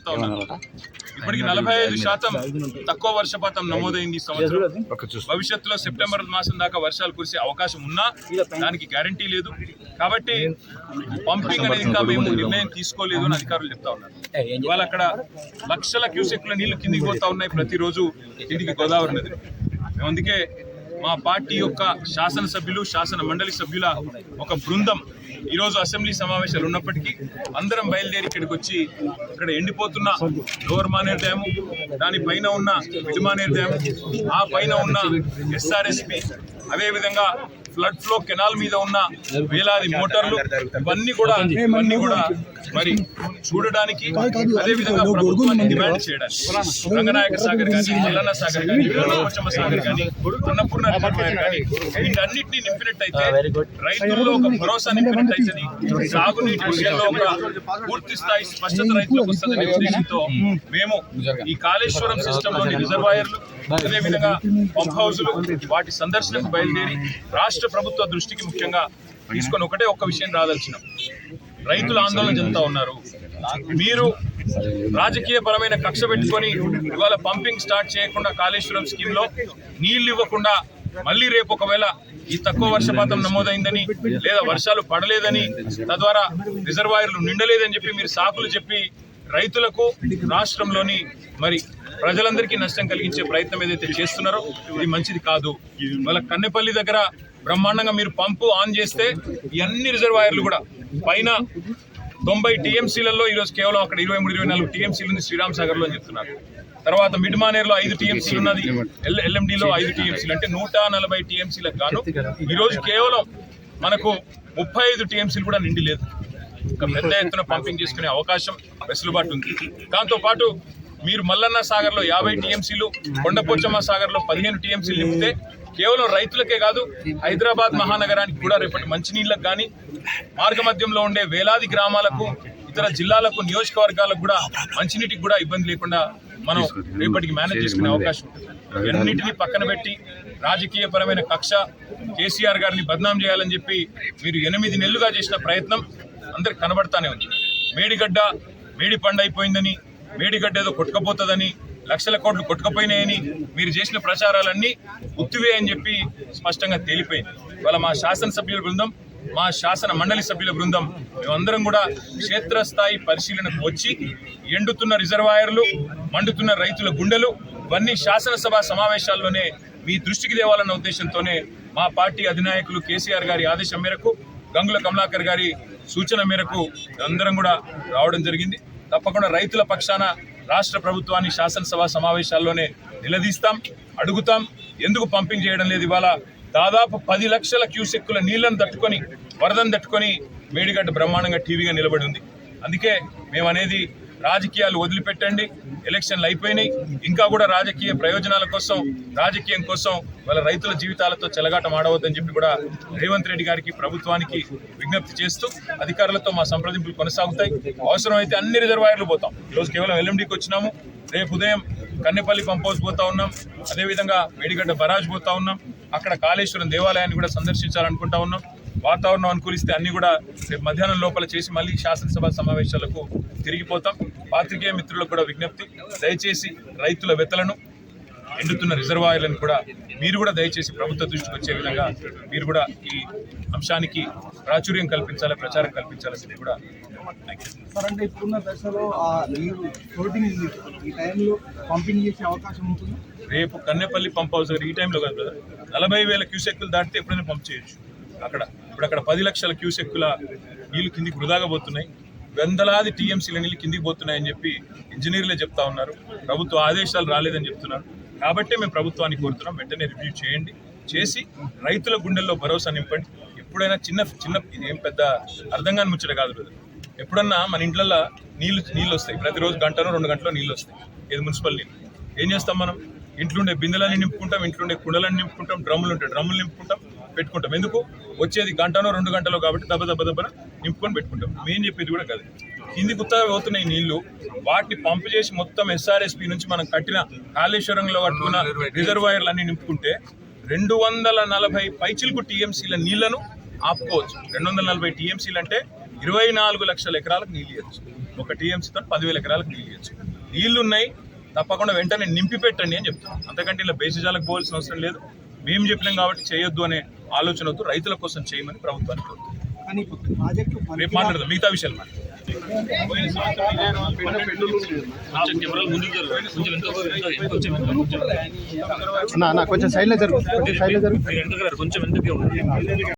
చెప్తా ఉన్నాను. ఇప్పటికి నలభై ఐదు శాతం తక్కువ వర్షపాతం నమోదైంది ఈ సంవత్సరం. భవిష్యత్తులో సెప్టెంబర్ మాసం దాకా వర్షాలు కురిసే అవకాశం ఉన్నా దానికి గ్యారంటీ లేదు. కాబట్టి పంపింగ్ అనేది ఇంకా మేము నిర్ణయం తీసుకోలేదు అని అధికారులు చెప్తా ఉన్నారు. ఇవాళ అక్కడ లక్షల క్యూసెక్ల నీళ్ళు కిందికి పోతా ఉన్నాయి ప్రతిరోజు కిందికి గోదావరి నది అందుకే మా పార్టీ యొక్క శాసనసభ్యులు శాసన మండలి సభ్యుల ఒక బృందం ఈరోజు అసెంబ్లీ సమావేశాలు ఉన్నప్పటికీ అందరం బయలుదేరి ఇక్కడికి వచ్చి ఇక్కడ ఎండిపోతున్న లోవర్ మానేర్ డ్యాము దానిపైన ఉన్న మిడిమానేర్ డ్యాము ఆ పైన ఉన్న ఎస్ఆర్ఎస్పి అదేవిధంగా ఫ్లడ్ ఫ్లో కెనాల్ మీద ఉన్న వేలాది మోటార్లు ఇవన్నీ కూడా ఇవన్నీ కూడా మరి చూడడానికి అదేవిధంగా ప్రభుత్వాన్ని డిమాండ్ చేయడానికి రంగనాయక సాగర్ కానీ మల్లన్న సాగర్ కానీ పోచమ్మ సాగర్ కానీ అన్నపూర్ణ రిజర్వాయర్ కానీ వీటన్నిటిని నింపినట్టయితే రైతుల్లో ఒక భరోసా నింపినట్టయితే సాగునీటి విషయంలో ఒక పూర్తి స్థాయి స్పష్టత రైతులకు వస్తుందనే ఉద్దేశంతో మేము ఈ కాళేశ్వరం సిస్టమ్లోని రిజర్వాయర్లు అదేవిధంగా పంప్ హౌజులు వాటి సందర్శనకు బయలుదేరి రాష్ట్ర ప్రభుత్వ దృష్టికి ముఖ్యంగా తీసుకొని ఒకటే ఒక్క విషయం రాదలిచినాం. రైతులు ఆందోళన చెందుతా ఉన్నారు. మీరు రాజకీయ పరమైన కక్ష పెట్టుకొని ఇవాళ పంపింగ్ స్టార్ట్ చేయకుండా కాళేశ్వరం స్కీమ్లో నీళ్ళు ఇవ్వకుండా మళ్ళీ రేపు ఒకవేళ ఈ తక్కువ వర్షపాతం నమోదైందని లేదా వర్షాలు పడలేదని తద్వారా రిజర్వాయర్లు నిండలేదని చెప్పి మీరు సాకులు చెప్పి రైతులకు రాష్ట్రంలోని మరి ప్రజలందరికీ నష్టం కలిగించే ప్రయత్నం ఏదైతే చేస్తున్నారో ఇది మంచిది కాదు. వాళ్ళ కన్నెపల్లి దగ్గర బ్రహ్మాండంగా మీరు పంపు ఆన్ చేస్తే ఈ అన్ని రిజర్వాయర్లు కూడా పైన తొంభై టీఎంసీలలో ఈరోజు కేవలం అక్కడ ఇరవై మూడు ఇరవై నాలుగు టీఎంసీలు ఉంది శ్రీరామ్ సాగర్లో అని చెప్తున్నారు. తర్వాత మిడ్ మానేర్లో ఐదు టీఎంసీలు ఉన్నది ఎల్ ఎల్ఎండిలో ఐదు టీఎంసీలు అంటే నూట నలభై టీఎంసీలకు గాను ఈరోజు కేవలం మనకు ముప్పై ఐదు టీఎంసీలు కూడా నిండి లేదు. పెద్ద ఎత్తున పంపింగ్ చేసుకునే అవకాశం వెసులుబాటు ఉంది. దాంతో పాటు మీరు మల్లన్న సాగర్లో యాభై టీఎంసీలు కొండపోచమ్మ సాగర్లో పదిహేను టీఎంసీలు నింపితే కేవలం రైతులకే కాదు హైదరాబాద్ మహానగరానికి కూడా రేపటి మంచినీళ్ళకు కానీ మార్గ మధ్యంలో ఉండే వేలాది గ్రామాలకు ఇతర జిల్లాలకు నియోజకవర్గాలకు కూడా మంచినీటికి కూడా ఇబ్బంది లేకుండా మనం రేపటికి మేనేజ్ చేసుకునే అవకాశం ఉంటుంది. అన్నిటినీ పక్కన పెట్టి రాజకీయ పరమైన కక్ష కేసీఆర్ గారిని బద్నాం చేయాలని చెప్పి మీరు ఎనిమిది నెలలుగా చేసిన ప్రయత్నం అందరికి కనబడతానే ఉంది. మేడిగడ్డ మేడి పండు అయిపోయిందని మేడిగడ్డ ఏదో కొట్టుకపోతుందని లక్షల కోట్లు కొట్టుకుపోయినాయని మీరు చేసిన ప్రచారాలన్నీ ఉత్తివే అని చెప్పి స్పష్టంగా తేలిపోయింది. ఇవాళ మా శాసనసభ్యుల బృందం మా శాసన మండలి సభ్యుల బృందం మేమందరం కూడా క్షేత్రస్థాయి పరిశీలనకు వచ్చి ఎండుతున్న రిజర్వాయర్లు మండుతున్న రైతుల గుండెలు ఇవన్నీ శాసనసభ సమావేశాల్లోనే మీ దృష్టికి తేవాలన్న ఉద్దేశంతోనే మా పార్టీ అధినాయకులు కేసీఆర్ గారి ఆదేశం మేరకు గంగుల కమలాకర్ గారి సూచన మేరకు అందరం కూడా రావడం జరిగింది. తప్పకుండా రైతుల పక్షాన రాష్ట్ర ప్రభుత్వాన్ని శాసనసభ సమావేశాల్లోనే నిలదీస్తాం అడుగుతాం. ఎందుకు పంపింగ్ చేయడం లేదు? ఇవాళ దాదాపు పది లక్షల క్యూసెక్కుల నీళ్ళను తట్టుకొని వరదను తట్టుకొని మేడిగడ్డ బ్రహ్మాండంగా టీవీగా నిలబడి ఉంది. అందుకే మేమనేది రాజకీయాలు వదిలిపెట్టండి. ఎలక్షన్లు అయిపోయినాయి. ఇంకా కూడా రాజకీయ ప్రయోజనాల కోసం రాజకీయం కోసం వాళ్ళ రైతుల జీవితాలతో చెలగాటం ఆడవద్దని చెప్పి కూడా రేవంత్ రెడ్డి గారికి ప్రభుత్వానికి విజ్ఞప్తి చేస్తూ అధికారులతో మా సంప్రదింపులు కొనసాగుతాయి. అవసరమైతే అన్ని రిజర్వాయర్లు పోతాం. ఈరోజు కేవలం ఎల్ఎండికి వచ్చినాము. రేపు ఉదయం కన్నెపల్లి పంప్ హౌస్ పోతా ఉన్నాం. అదేవిధంగా మేడిగడ్డ బరాజ్ పోతా ఉన్నాం. అక్కడ కాళేశ్వరం దేవాలయాన్ని కూడా సందర్శించాలనుకుంటా ఉన్నాం. వాతావరణం అనుకూలిస్తే అన్ని కూడా రేపు మధ్యాహ్నం లోపల చేసి మళ్ళీ శాసనసభ సమావేశాలకు తిరిగిపోతాం. పాత్రికేయ మిత్రులకు కూడా విజ్ఞప్తి. దయచేసి రైతుల వెతలను ఎండుతున్న రిజర్వాయర్లను కూడా మీరు కూడా దయచేసి ప్రభుత్వ దృష్టికి వచ్చే విధంగా మీరు కూడా ఈ అంశానికి ప్రాచుర్యం కల్పించాలి ప్రచారం కల్పించాలని కూడా సార్ అంటే ఇప్పుడున్న దశలో ఆ నీరు ఫ్లోటింగ్ ఉంది. ఈ టైంలో పంపింగ్ చేసే అవకాశం ఉంటుంది? రేపు కన్నెపల్లి పంప్ హౌస్ దగ్గర ఈ టైంలో కాదు బ్రదర్ నలభై వేల క్యూసెక్కులు దాటితే ఎప్పుడైనా పంప్ చేయొచ్చు. అక్కడ ఇప్పుడు అక్కడ పది లక్షల క్యూసెక్కుల నీళ్ళు కిందికి వృధాగా పోతున్నాయి. వందలాది టీఎంసీల నీళ్ళు కిందికి పోతున్నాయని చెప్పి ఇంజనీర్లే చెప్తా ఉన్నారు. ప్రభుత్వ ఆదేశాలు రాలేదని చెప్తున్నారు. కాబట్టి మేము ప్రభుత్వాన్ని కోరుతున్నాం వెంటనే రివ్యూ చేయండి. చేసి రైతుల గుండెల్లో భరోసా నింపండి. ఎప్పుడైనా చిన్న చిన్న ఇది ఏం పెద్ద అర్థం కాని ముచ్చట కాదు రోజు ఎప్పుడన్నా మన ఇంట్లల్లో నీళ్ళు నీళ్ళు వస్తాయి. ప్రతిరోజు గంటలో రెండు గంటలో నీళ్ళు వస్తాయి. ఏది మున్సిపల్ నీళ్ళు. ఏం చేస్తాం మనం? ఇంట్లో ఉండే బిందెలని నింపుకుంటాం ఇంట్లో ఉండే కుండలని నింపుకుంటాం డ్రమ్ములు ఉంటాయి డ్రమ్ములు నింపుకుంటాం. పెట్టుకుంటాం. ఎందుకు? వచ్చేది గంటనో రెండు గంటలో కాబట్టి దెబ్బ దెబ్బ దెబ్బన నింపుకొని పెట్టుకుంటాం. మేము చెప్పేది కూడా కాదు. కింది కుత్తగా పోతున్నాయి నీళ్ళు. వాటిని పంపు చేసి మొత్తం ఎస్ఆర్ఎస్పి నుంచి మనం కట్టిన కాళేశ్వరంలో కట్టుకున్న రిజర్వాయర్లు అన్ని నింపుకుంటే రెండు వందల నలభై పైచిలకు టీఎంసీల నీళ్ళను ఆపుకోవచ్చు. రెండు వందల నలభై టీఎంసీలు అంటే ఇరవై నాలుగు లక్షల ఎకరాలకు నీళ్ళు ఇవ్వచ్చు. ఒక టీఎంసీతో పదివేల ఎకరాలకు నీళ్ళు ఇవ్వచ్చు. నీళ్ళు ఉన్నాయి తప్పకుండా వెంటనే నింపి పెట్టండి అని చెప్తున్నాం. అంతకంటే ఇలా బేసిజాలకు పోవాల్సిన అవసరం లేదు. మేము చెప్పినాం కాబట్టి చేయొద్దు అనే ఆలోచనతో రైతుల కోసం చేయమని ప్రభుత్వాన్ని ప్రాజెక్టు రేపు మాట్లాడదాం మిగతా విషయాలు కొంచెం సైడ్లో జరుగు కొంచెం సైడ్లో జరుగు.